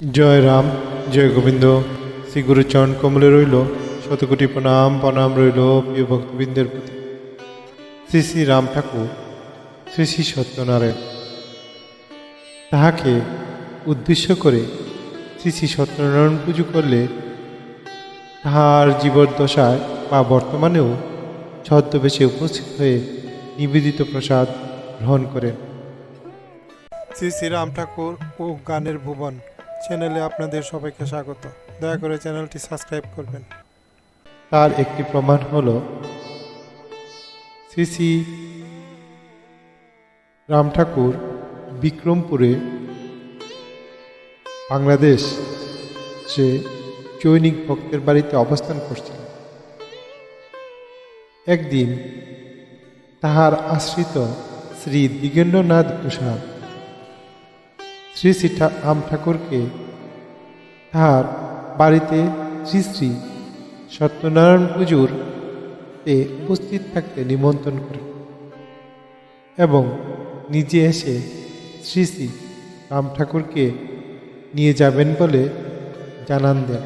জয় রাম, জয় গোবিন্দ। শ্রী গুরুচরণ কমলে রইল, শতকোটি প্রণাম প্রণাম রইল প্রিয় ভক্তবৃন্দের প্রতি। শ্রী শ্রী রাম ঠাকুর, শ্রী শ্রী সত্যনারায়ণ। তাহাকে উদ্দেশ্য করে শ্রী শ্রী সত্যনারায়ণ পুজো করলে তাহার জীবদ্দশায় বা বর্তমানেও ছদ্মবেশে উপস্থিত হয়ে নিবেদিত প্রসাদ গ্রহণ করেন। শ্রী শ্রী রাম ঠাকুর ও গানের ভুবন। চ্যানেলে আপনাদের সবাইকে স্বাগত। দয়া করে চ্যানেলটি সাবস্ক্রাইব করবেন। তার একটি প্রমাণ হল, শ্রী শ্রী রাম ঠাকুর বিক্রমপুরে বাংলাদেশ সে চৈনিক ভক্তের বাড়িতে অবস্থান করছিলেন। একদিন তাহার আশ্রিত শ্রী দিগেন্দ্রনাথ প্রসাদ শ্রী শ্রী রাম ঠাকুরকে তাহার বাড়িতে শ্রী শ্রী সত্যনারায়ণ পুজোর উপস্থিত থাকতে নিমন্ত্রণ করে এবং নিজে এসে শ্রী শ্রী রাম ঠাকুরকে নিয়ে যাবেন বলে জানান দেন।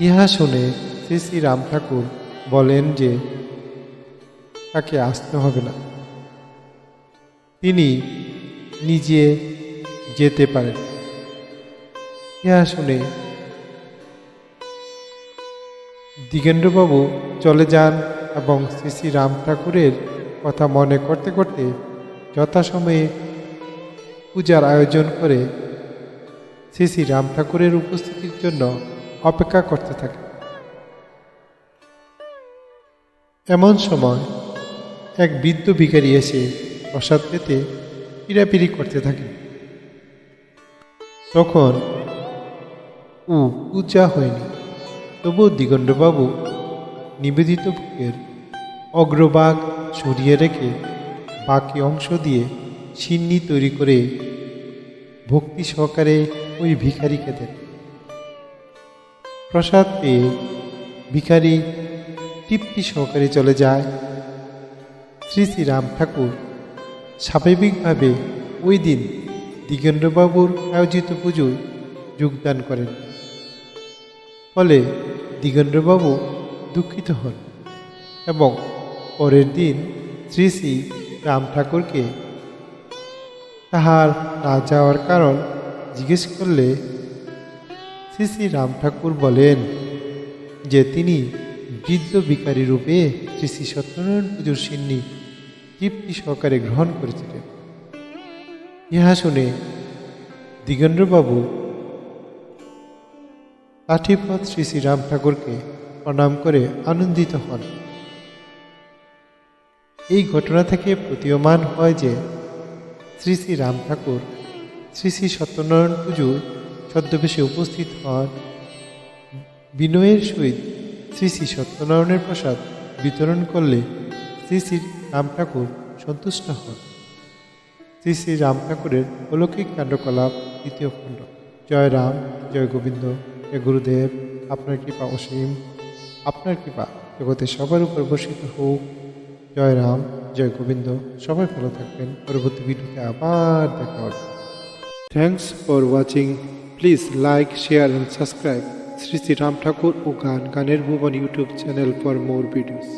ইহা শুনে শ্রী শ্রী রাম ঠাকুর বলেন যে, তাকে আসতে হবে না। তিনি নিজে যেতে পারেন ইহা শুনে দিগেন্দ্রবাবু চলে যান এবং শ্রী শ্রী রাম ঠাকুরের কথা মনে করতে করতে যথাসময়ে পূজার আয়োজন করে শ্রী শ্রী রাম ঠাকুরের উপস্থিতির জন্য অপেক্ষা করতে থাকে। এমন সময় এক বৃদ্ধ ভিখারি এসে প্রসাদ পেতে পিড়াপিড়ি করতে থাকে। তখন ও পূজা হয়নি। তবু দিগণ্ডবাবু নিবেদিত ভোগের অগ্রভাগ সরিয়ে রেখে বাকি অংশ দিয়ে সিন্নি তৈরি করে ভক্তি সহকারে ওই ভিখারিকে দেন। প্রসাদ পেয়ে ভিখারি তৃপ্তি সহকারে চলে যায়। শ্রী শ্রী রাম ঠাকুর স্বাভাবিকভাবে ওই দিন দিগেন্দ্রবাবুর আয়োজিত পুজোয় যোগদান করেন। ফলে দিগেন্দ্রবাবু দুঃখিত হন এবং পরের দিন শ্রী শ্রী রাম ঠাকুরকে তাহার না যাওয়ার কারণ জিজ্ঞেস করলে শ্রী শ্রী রাম ঠাকুর বলেন যে তিনি বৃদ্ধ ভিকারী রূপে শ্রী শ্রী সত্যনারায়ণ পুজোর সিন্নি তৃপ্তি সহকারে গ্রহণ করেছিলেন। ইহা শুনে দিগেন্দ্রবাবু লাঠিপথ শ্রী শ্রী রাম ঠাকুরকে প্রণাম করে আনন্দিত হন। এই ঘটনা থেকে প্রতীয়মান হয় যে শ্রী শ্রী রাম ঠাকুর শ্রী শ্রী সত্যনারায়ণ পুজোয় ছদ্মবেশে উপস্থিত হন। বিনয়ের সহিত শ্রী শ্রী সত্যনারায়ণের প্রসাদ বিতরণ করলে শ্রী শ্রী রাম ঠাকুর সন্তুষ্ট হন। শ্রী শ্রী রাম ঠাকুরের অলৌকিক কাণ্ডকলাপ দ্বিতীয় খণ্ড। জয় রাম, জয় গোবিন্দ, জয় গুরুদেব, আপনার কৃপা অসীম। আপনার কৃপা জগতে সবার উপর বর্ষিত হোক। জয় রাম, জয় গোবিন্দ, সবাই ভালো থাকবেন। পরবর্তী ভিডিওতে আবার দেখা হবে। Thanks for watching please like share and subscribe Shri Shri Ram Thakur ও গান, গানের Bhuban YouTube channel for more videos